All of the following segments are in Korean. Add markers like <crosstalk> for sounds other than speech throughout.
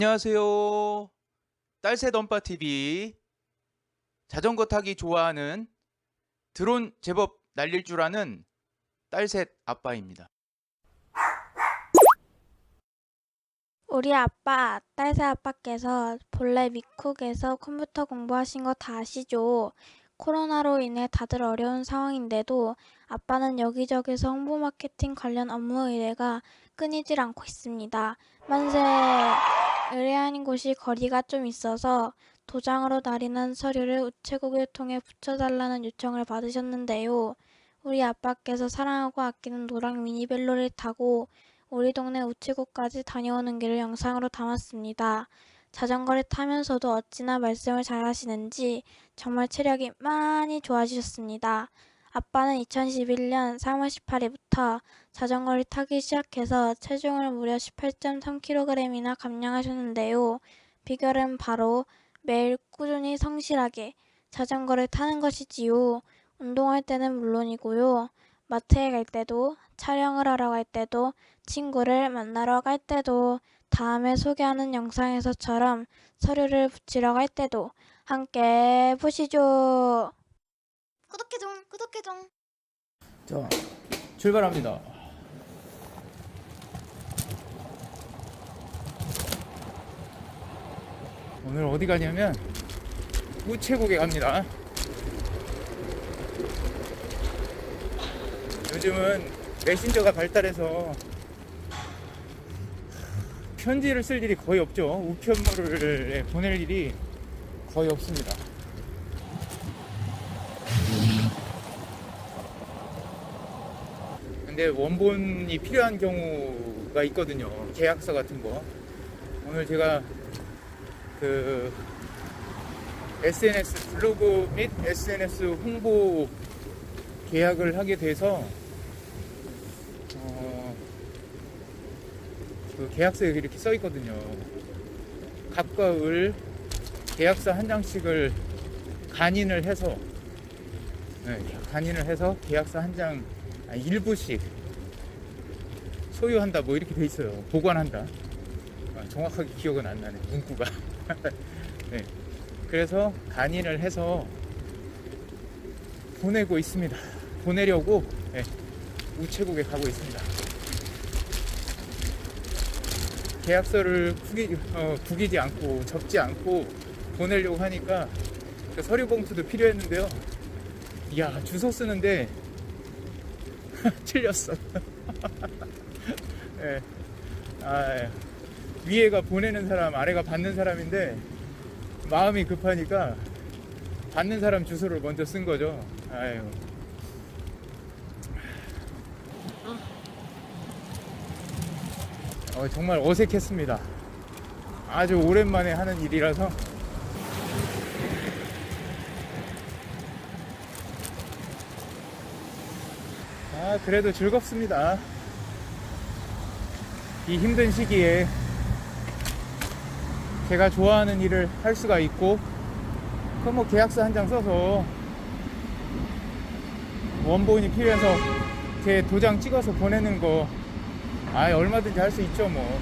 안녕하세요. 딸새 덤빠 TV. 자전거 타기 좋아하는 드론 제법 날릴 줄 아는 딸셋 아빠입니다. 우리 아빠, 딸새 아빠께서 본래 미쿡에서 컴퓨터 공부하신 거 다 아시죠? 코로나로 인해 다들 어려운 상황인데도 아빠는 여기저기서 홍보 마케팅 관련 업무 의뢰가 끊이질 않고 있습니다. 만세! 의뢰하는 곳이 거리가 좀 있어서 도장으로 날인한 서류를 우체국을 통해 붙여달라는 요청을 받으셨는데요. 우리 아빠께서 사랑하고 아끼는 노랑 미니벨로를 타고 우리 동네 우체국까지 다녀오는 길을 영상으로 담았습니다. 자전거를 타면서도 어찌나 말씀을 잘하시는지 정말 체력이 많이 좋아지셨습니다. 아빠는 2011년 3월 18일부터 자전거를 타기 시작해서 체중을 무려 18.3kg이나 감량하셨는데요. 비결은 바로 매일 꾸준히 성실하게 자전거를 타는 것이지요. 운동할 때는 물론이고요. 마트에 갈 때도, 촬영을 하러 갈 때도, 친구를 만나러 갈 때도, 다음에 소개하는 영상에서처럼 서류를 붙이러 갈 때도 함께 보시죠. 구독해줘 구독해줘 자, 출발합니다. 오늘 어디 가냐면 우체국에 갑니다. 요즘은 메신저가 발달해서 편지를 쓸 일이 거의 없죠. 우편물을 보낼 일이 거의 없습니다. 근데 원본이 필요한 경우가 있거든요. 계약서 같은 거. 오늘 제가 그 SNS 블로그 및 SNS 홍보 계약을 하게 돼서 어, 그 계약서에 이렇게 써 있거든요. 갑과 을 계약서 한 장씩을 간인을 해서 네, 간인을 해서 계약서 한장 아, 일부씩 소유한다 뭐 이렇게 돼 있어요. 보관한다. 아, 정확하게 기억은 안 나네. 문구가. <laughs> 네. 그래서 간인을 해서 보내고 있습니다. 보내려고 네, 우체국에 가고 있습니다. 계약서를 구기, 어, 구기지 않고 접지 않고 보내려고 하니까 그 서류 봉투도 필요했는데요. 이야 주소 쓰는데 <laughs> 틀렸어. <laughs> 예. 아, 예. 위에가 보내는 사람, 아래가 받는 사람인데 마음이 급하니까 받는 사람 주소를 먼저 쓴 거죠. 아유. 어, 정말 어색했습니다. 아주 오랜만에 하는 일이라서 아, 그래도 즐겁습니다. 이 힘든 시기에 제가 좋아하는 일을 할 수가 있고, 그뭐 계약서 한 장 써서 원본이 필요해서 제 도장 찍어서 보내는 거, 아, 얼마든지 할 수 있죠, 뭐.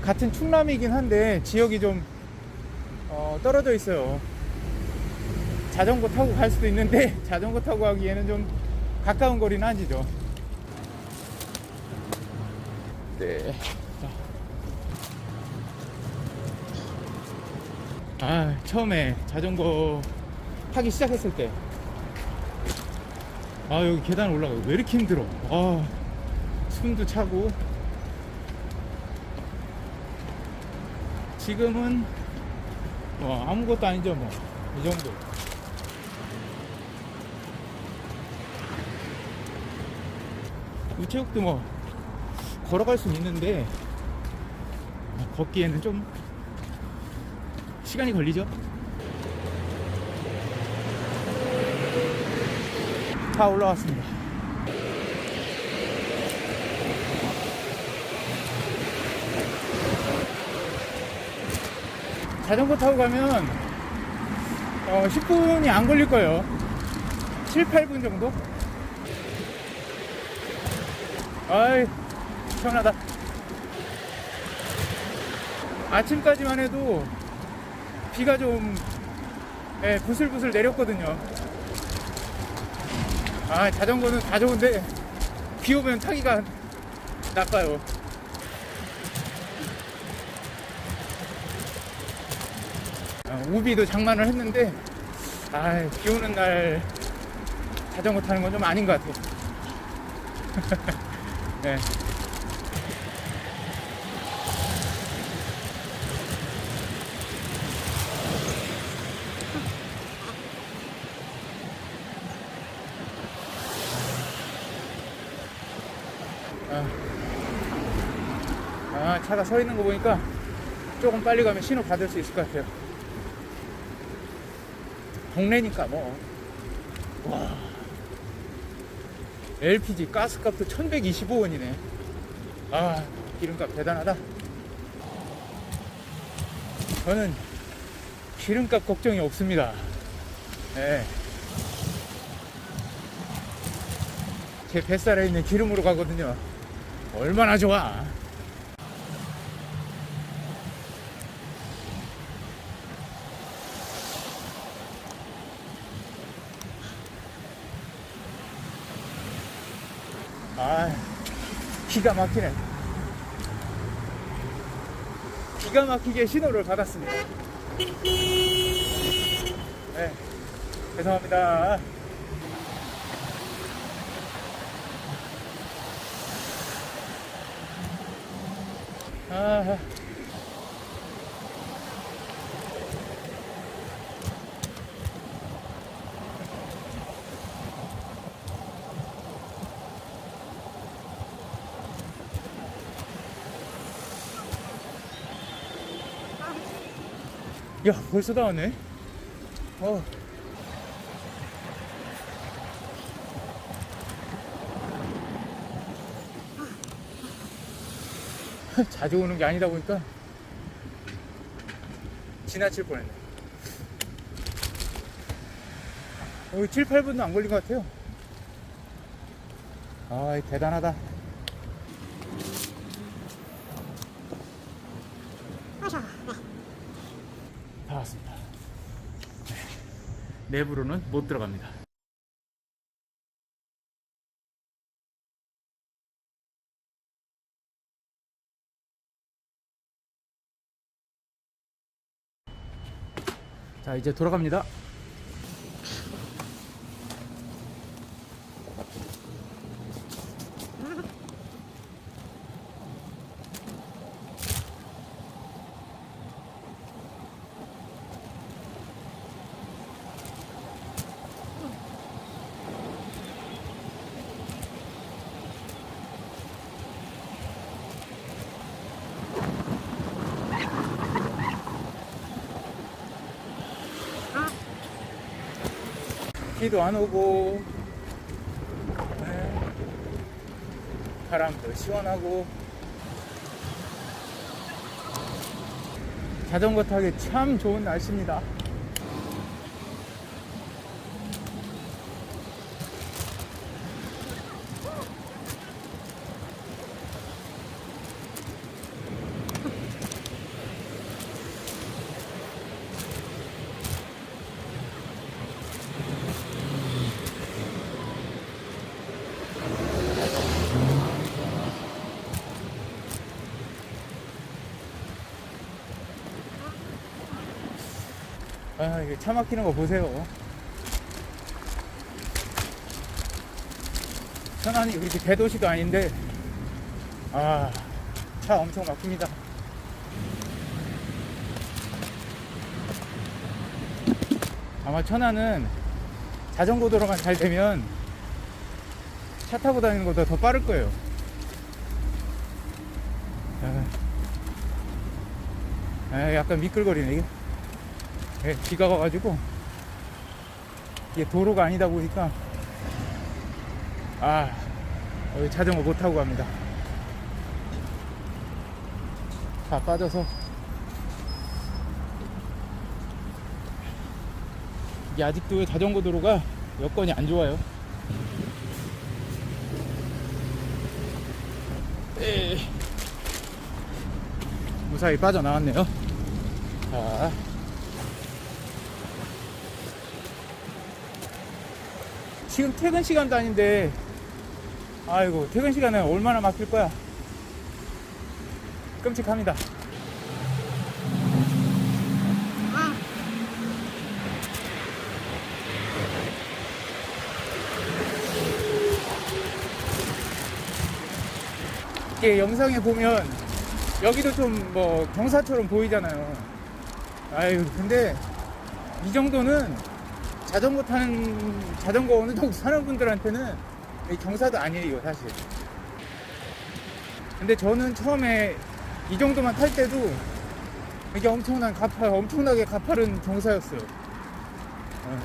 같은 충남이긴 한데 지역이 좀 어, 떨어져 있어요. 자전거 타고 갈 수도 있는데 <laughs> 자전거 타고 가기에는 좀 가까운 거리는 아니죠. 네. 자. 아, 처음에 자전거 타기 시작했을 때. 아, 여기 계단 올라가. 왜 이렇게 힘들어? 아, 숨도 차고. 지금은 뭐 아무것도 아니죠 뭐. 이 정도. 우체국도 뭐 걸어갈 수는 있는데 어, 걷기에는 좀 시간이 걸리죠? 다 올라왔습니다 자전거 타고 가면 어, 10분이 안 걸릴 거예요. 7, 8분 정도? 아이 시원하다 아침까지만 해도 비가 좀 예, 부슬부슬 내렸거든요 아 자전거는 다 좋은데 비 오면 타기가 나빠요 아, 우비도 장만을 했는데 아, 비 오는 날 자전거 타는 건 좀 아닌 것 같아요 <laughs> 네. 아, 아, 차가 서 있는 거 보니까 조금 빨리 가면 신호 받을 수 있을 것 같아요. 동네니까 뭐. 와. LPG 가스값도 1125원이네. 아, 기름값 대단하다. 저는 기름값 걱정이 없습니다. 예. 제 뱃살에 있는 기름으로 가거든요. 얼마나 좋아. 아, 기가 막히네. 기가 막히게 신호를 받았습니다. 네, 죄송합니다. 아, 야, 벌써 다 왔네. 어. <laughs> 자주 오는 게 아니다 보니까 지나칠 뻔했네. 여기 7, 8분도 안 걸린 것 같아요. 아, 대단하다. 다 왔습니다. 네. 내부로는 못 들어갑니다. 자, 이제 돌아갑니다. 비도 안 오고 네. 바람도 시원하고 자전거 타기 참 좋은 날씨입니다. 아, 이게 차 막히는 거 보세요. 천안이 그렇게 대도시도 아닌데, 아, 차 엄청 막힙니다. 아마 천안은 자전거 도로만 잘 되면 차 타고 다니는 것보다 더 빠를 거예요. 아, 아, 약간 미끌거리네, 이게. 예, 비가 와가지고 이게 도로가 아니다 보니까 아 여기 자전거 못 타고 갑니다. 다 빠져서 이게 아직도 자전거 도로가 여건이 안 좋아요. 에이. 무사히 빠져나왔네요. 자. 지금 퇴근 시간도 아닌데, 아이고, 퇴근 시간에 얼마나 막힐 거야. 끔찍합니다. 이게 영상에 보면 여기도 좀 뭐 경사처럼 보이잖아요. 아유, 근데 이 정도는 자전거 타는, 자전거 어느 정도 타는 분들한테는 이 경사도 아니에요, 사실. 근데 저는 처음에 이 정도만 탈 때도 이게 엄청난 가파, 엄청나게 가파른 경사였어요. 어,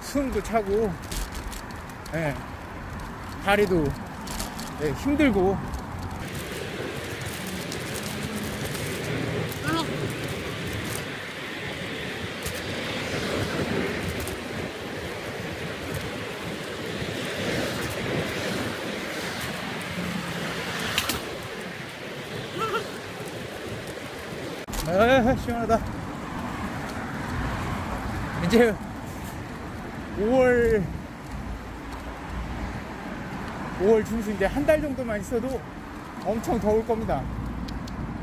숨도 차고, 예, 다리도 예, 힘들고, 아, 시원하다. 이제 5월 5월 중순 이제 한 달 정도만 있어도 엄청 더울 겁니다.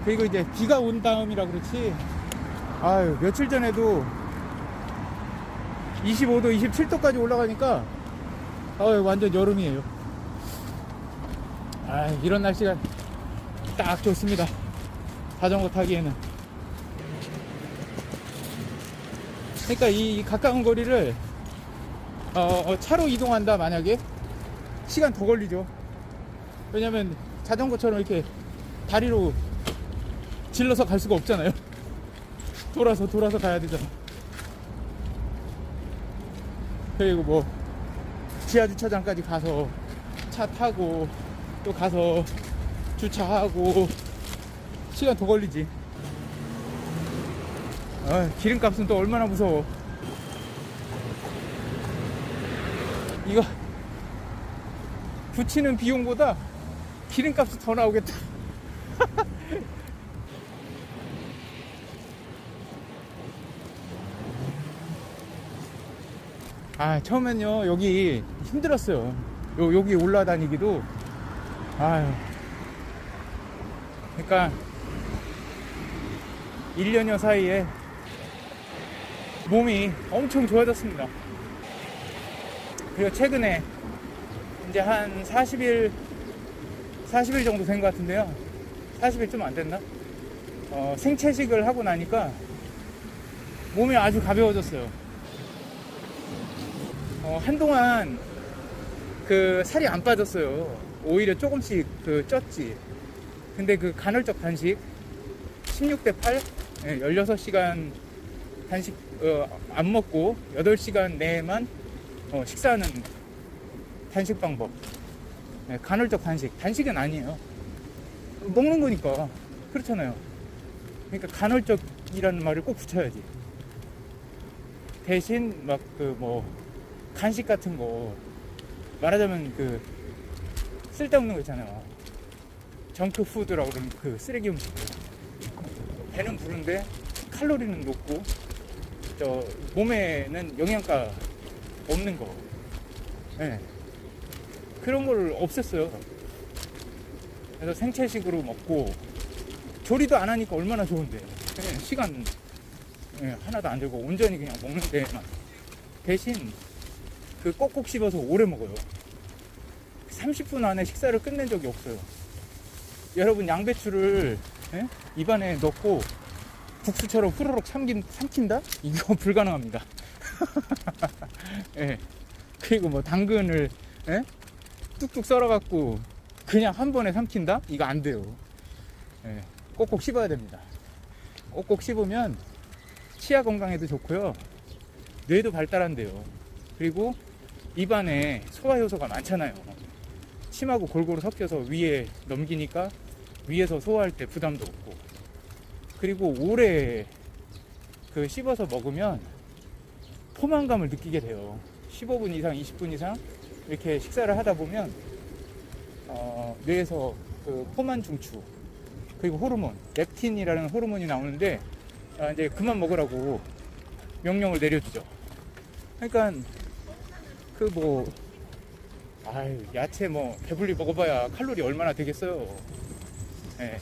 그리고 이제 비가 온 다음이라 그렇지. 아유, 며칠 전에도 25도, 27도까지 올라가니까 아유, 완전 여름이에요. 아, 이런 날씨가 딱 좋습니다. 자전거 타기에는. 그러니까 이 가까운 거리를 어, 어, 차로 이동한다 만약에 시간 더 걸리죠. 왜냐면 자전거처럼 이렇게 다리로 질러서 갈 수가 없잖아요. 돌아서 돌아서 가야 되잖아. 그리고 뭐 지하 주차장까지 가서 차 타고 또 가서 주차하고 시간 더 걸리지. 아, 기름값은 또 얼마나 무서워. 이거 붙이는 비용보다 기름값이 더 나오겠다. <laughs> 아, 처음엔요, 여기 힘들었어요. 요, 여기 올라다니기도. 아유. 그러니까 1년여 사이에 몸이 엄청 좋아졌습니다. 그리고 최근에 이제 한 40일, 40일 정도 된 것 같은데요. 40일 좀 안 됐나? 어, 생채식을 하고 나니까 몸이 아주 가벼워졌어요. 어, 한동안 그 살이 안 빠졌어요. 오히려 조금씩 그 쪘지. 근데 그 간헐적 단식 16대 8, 16시간 단식 어, 안 먹고 8시간 내에만 어, 식사하는 단식 방법. 네, 간헐적 단식. 단식은 아니에요. 먹는 거니까. 그렇잖아요. 그러니까 간헐적이라는 말을 꼭 붙여야지. 대신 막 그 뭐 간식 같은 거 말하자면 그 쓸데없는 거 있잖아요. 정크 푸드라고 그러는 그 쓰레기 음식. 배는 부른데 칼로리는 높고 저 몸에는 영양가 없는 거. 예. 그런 걸 없앴어요. 그래서 생채식으로 먹고 조리도 안 하니까 얼마나 좋은데. 그냥 시간 예, 하나도 안 들고 온전히 그냥 먹는 데만. 대신 그 꼭꼭 씹어서 오래 먹어요. 30분 안에 식사를 끝낸 적이 없어요. 여러분 양배추를 예? 입안에 넣고 국수처럼 후루룩 삼긴, 삼킨다? 이거 <laughs> 불가능합니다. <laughs> 예. 그리고 뭐 당근을 예? 뚝뚝 썰어갖고 그냥 한 번에 삼킨다? 이거 안 돼요. 예. 꼭꼭 씹어야 됩니다. 꼭꼭 씹으면 치아 건강에도 좋고요. 뇌도 발달한대요. 그리고 입안에 소화 효소가 많잖아요. 침하고 골고루 섞여서 위에 넘기니까 위에서 소화할 때 부담도 없고 그리고 오래 그 씹어서 먹으면 포만감을 느끼게 돼요 15분 이상 20분 이상 이렇게 식사를 하다 보면 어, 뇌에서 그 포만 중추 그리고 호르몬 렙틴이라는 호르몬이 나오는데 아, 이제 그만 먹으라고 명령을 내려주죠. 그러니까 그 뭐 아유 야채 뭐 배불리 먹어봐야 칼로리 얼마나 되겠어요. 예.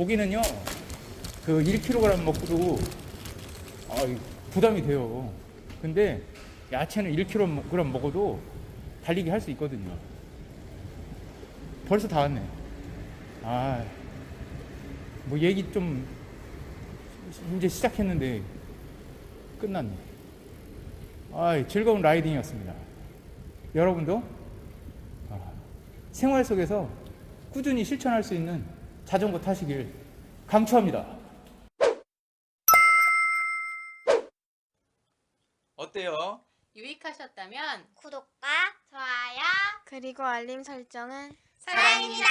고기는요 그 1kg 먹고도 아, 부담이 돼요. 근데 야채는 1kg 먹어도 달리기 할 수 있거든요. 벌써 다 왔네. 아, 뭐 얘기 좀 이제 시작했는데 끝났네. 아, 즐거운 라이딩이었습니다. 여러분도 아, 생활 속에서 꾸준히 실천할 수 있는 자전거 타시길 강추합니다. 어때요? 유익하셨다면 구독과 좋아요 그리고 알림 설정은 사랑입니다.